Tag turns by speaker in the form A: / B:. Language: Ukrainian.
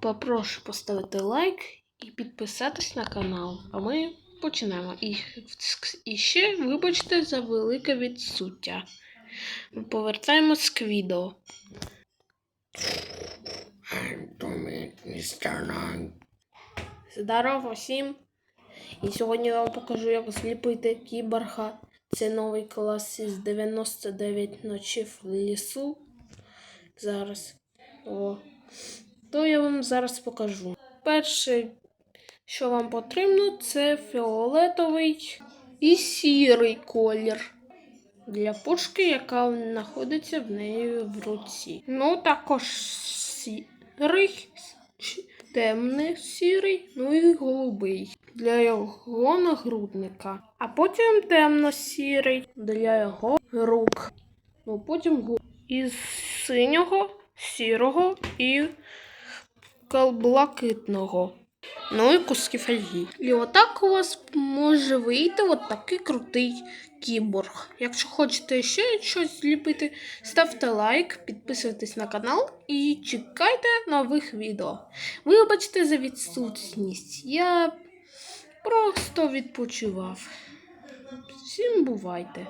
A: попрошу поставити лайк і підписатись на канал. А ми почнемо. І, і ще вибачте за велике відсуття. Повертаємось к відео. Здорово всім! І сьогодні я вам покажу, як зліпити кіборга. Це новий клас із 99 ночів в лісу. Зараз. О. То я вам зараз покажу. Перше, що вам потрібно, це фіолетовий і сірий колір. Для пушки, яка знаходиться в неї в руці. Ну, також сірий, темний сірий, ну і голубий для його нагрудника. А потім темно-сірий для його рук. Ну, потім гу- із синього, сірого і блакитного. Ну і куски фольги. І отак у вас може вийти от такий крутий кіборг. Якщо хочете ще щось зліпити, ставте лайк, підписуйтесь на канал і чекайте нових відео. Вибачте за відсутність. Я просто відпочивав. Всім бувайте!